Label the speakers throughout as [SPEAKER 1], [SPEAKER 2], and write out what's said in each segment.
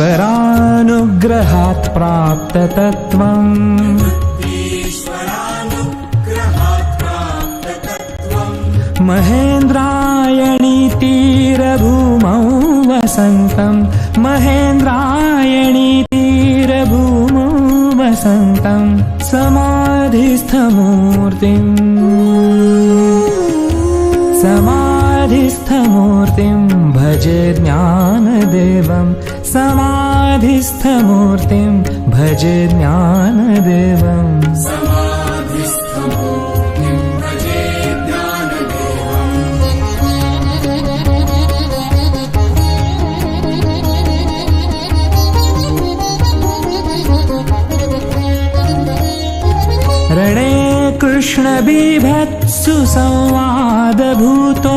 [SPEAKER 1] ईश्वरानुग्रहात् प्राप्ततत्त्वम् महेन्द्रायणीतीरभूमौ वसन्तं महे ज्ञानदेवम्। रणे कृष्णबिभत्सु संवादभूतो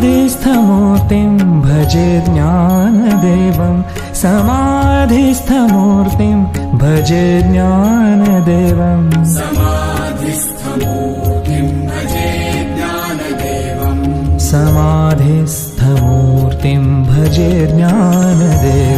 [SPEAKER 1] धिस्थ मूर्तिं भजे ज्ञानदेवं। समाधिस्थ मूर्तिं भजे ज्ञानम् समाधिस्थमूर्तिं भजे ज्ञानदेवम्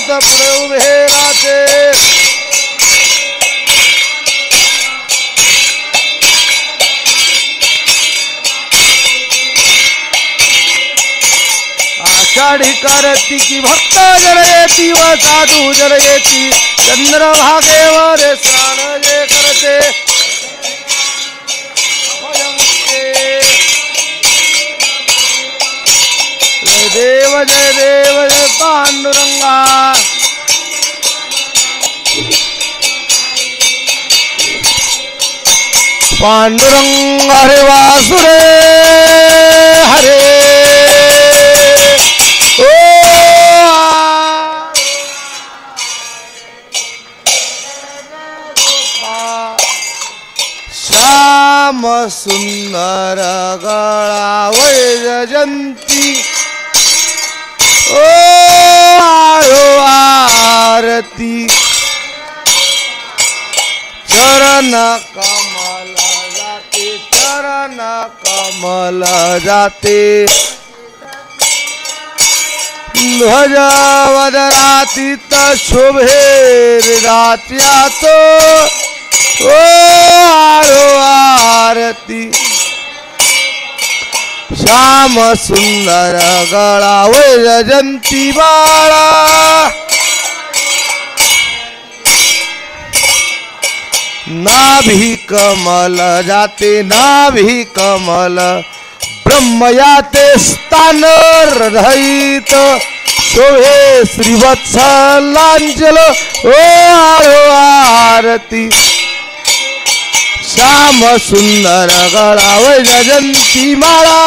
[SPEAKER 2] हनुवंत पुढे उभे राहते आषाढी करती की भक्त जरयती व साधू जरयती चंद्रभागेवर स्नान जे करते। देव जय देव जय पांडुरंगा. पांडुरंग हरे वासुरे हरे. ओ! श्याम सुंदर गळा वैजयंत ओ आयो आरती। चरण कमल जाते चरण कमल जाते। ध्वज वदरातीत शोभे रात्यात ओ आरो आरती। श्याम सुंदर गळा वैजयंती बाळा. नाभी कमल जाते नाभी कमल ब्रह्मयाते स्थान रहित. शोभे श्रीवत्सलांजल ओ आरती. श्याम सुंदर गळा वैजयंती माळा.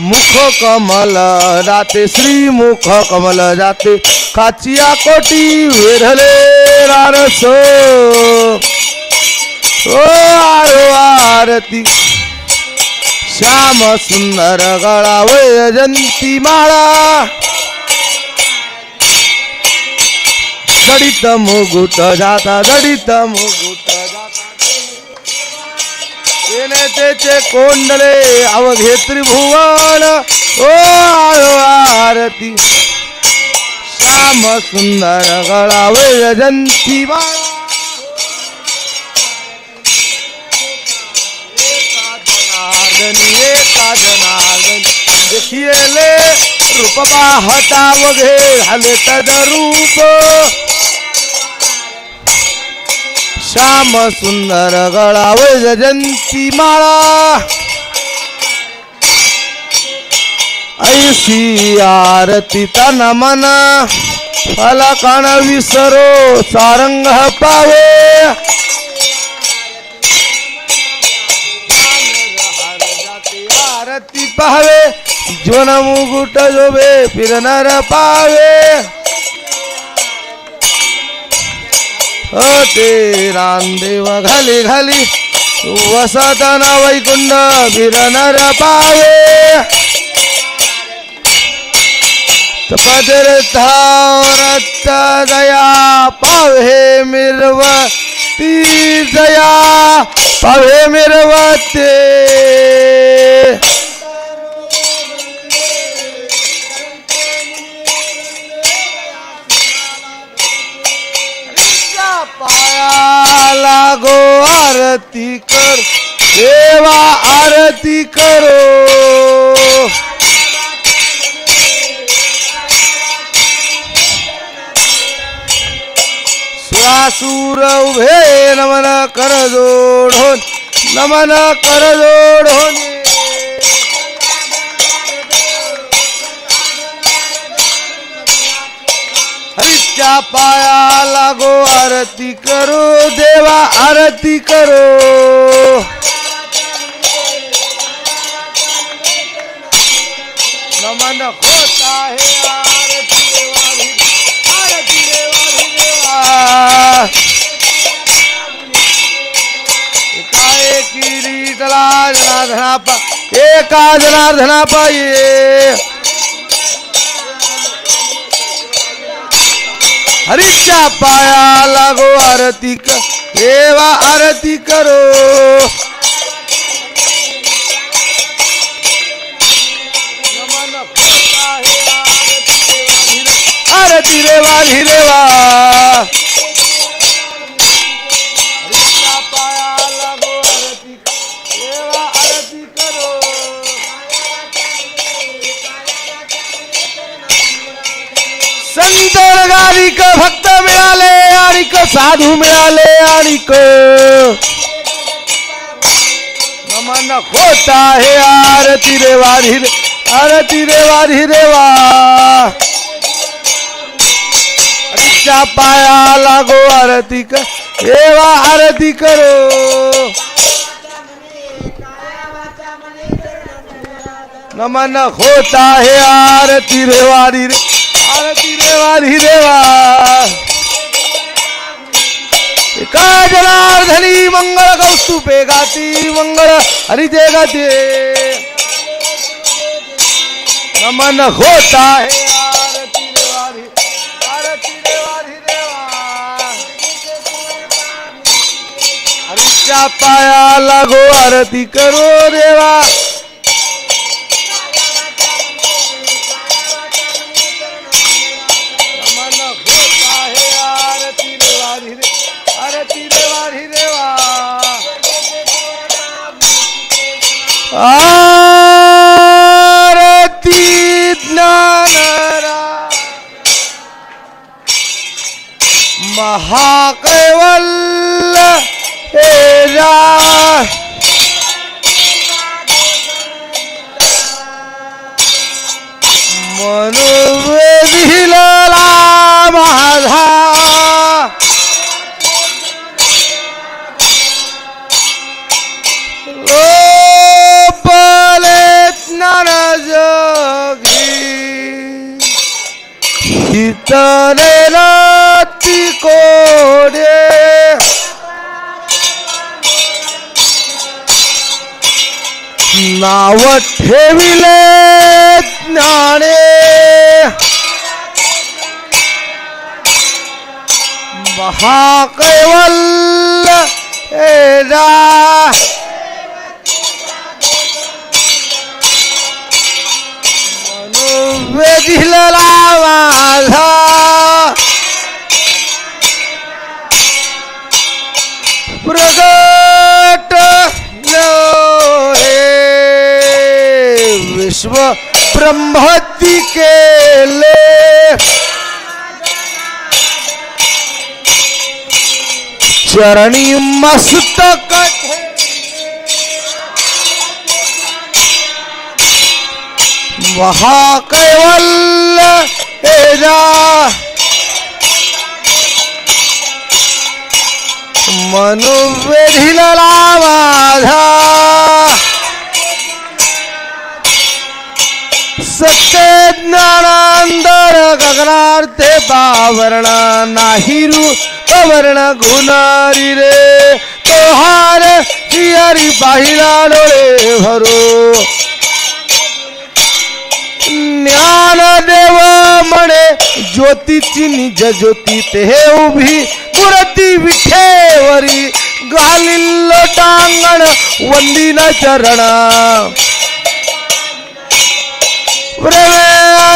[SPEAKER 2] मुख कमल जाते श्री मुख कमल जाते काचिया कोटी वेढले रारस ओ आरो आरती. श्याम सुंदर गळा वैजंती माळा. जडित मुगुट जाता जडित मुगुट जाता. त्याचे कोंडले अवघे त्रिभुवन. ओ आरती. श्याम सुंदर गळा वैजंती बाळा. जनार्दनी एका जनार्दनी. देखिएले रूप हटाव घे झाले तद रूप। श्याम सुंदर गळाव जयंती माळा। ऐसी आरती तन मन फलकण विसरो सारंग पावे। आरती पाहावे जीवन मुकुट जोबे फिरणार पावे. ते रामदेव घाली घाली वसताना वैकुंड फिरणार पावे. पदरथावरत दया पावे मिरवती दया पावे मिरवते आरती कर. देवा आरती करो. सुरासूर उभे नमन कर जोडून. नमन कर जोडोन. हरीच्या पाया लागो आरती करो देवा आरती करो. नमन होता है आरती देवा आरती देवा. एका किरीटला जनार्दना पा एका जनार्दना पाये हरीच्या पाया लागो आरती क देवा आरती करो. आरती रेवा हिरेवा नंतर गारिक भक्त मिळाले आणि क साधू मिळाले आणि क नमन हे आहे आरती देवा रे आरती देवा रे हरीच्या पाया लागो आरती क वा आरती करो. नमन होता हे आरती रेवारी रे आरती रेवारी देवा। एका जनार्दनी मंगळ कौस्तुपे गाती मंगळ हरिते गाते नमन होत आहे आरती रेवारी आरती रेवारी देवा। हरीच्या पाया लागो आरती करो देवा। मनुवेदिला माझा. लोपले ज्ञान जगी हितले ती कोडे. नाव ठेविले महाकैवल्य एरा वेधिला माझा। प्रगट विश्व ब्रह्मती केले। चरणी मस्तक महाकैवल्य एजा मनुवेधिला माझा सत्य ज्ञानांतर गगनार्थे पावरण नाही रूप वर्ण गुणारी रे. तोहार हार पाहिला डोळे भरो. ज्ञान देव म्हणे ज्योतीची निज ज्योती ते उभी मूर्ती विठेवरी. घालिल्ल टांगण वंदिन चरण.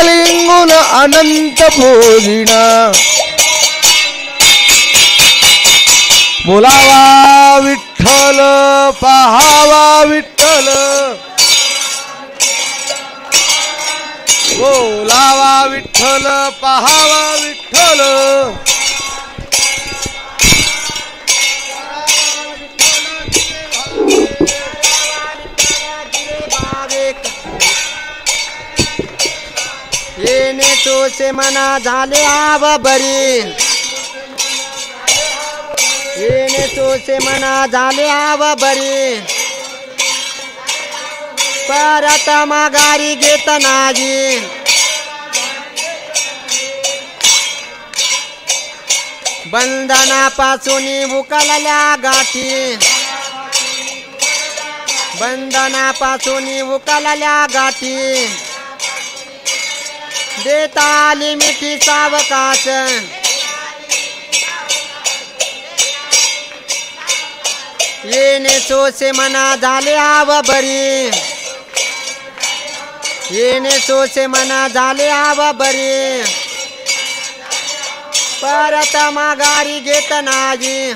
[SPEAKER 2] लिंगून अनंत भोजिण। बोलावा विठ्ठल पहावा विठ्ठल। बोलावा विठ्ठल पहावा विठ्ठल।
[SPEAKER 3] तोचे मना झाले आव बरी. येणे तोचे मना झाले आव बरी. परत माघारी घेत नाही. बंधनापासून उकलल्या गाठी. बंधनापासून उकलल्या गाठी. देता लिमिटी मिठी सावकाश. येणे सोसे मना झाले आव बरी येणे सोसे मना झाले आव बरी परत माघारी घेत नाही.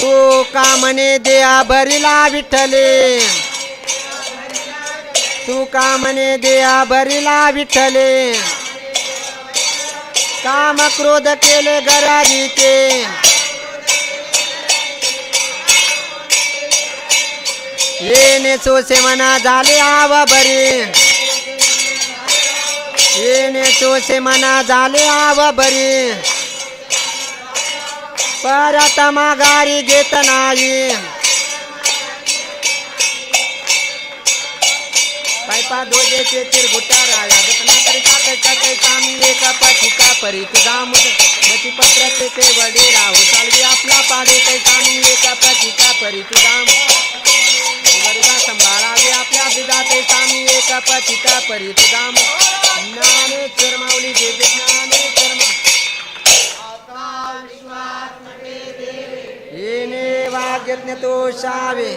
[SPEAKER 3] तू का म्हणे देया भरीला विठले तू का म्हणे देया भरिला विठ्ठले. काम क्रोध केले गरारीचे. येणे सोसे मना झाले आव बरे. येणे सोसे मना झाले आव बरे. परत माघारी घेत नाही. पायपा दोजेचे जतना करी काटे काटे पत्र ते वडे राहू चालवी आपला पाडे ते कामी एका पाठीका परी तुझा सांभाळावे आपल्या बिदा ते एका पाठीका परी तुझा ज्ञाने चरमावली देवे ज्ञाने चरमा येणे वाग्यज्ञ तो शावे।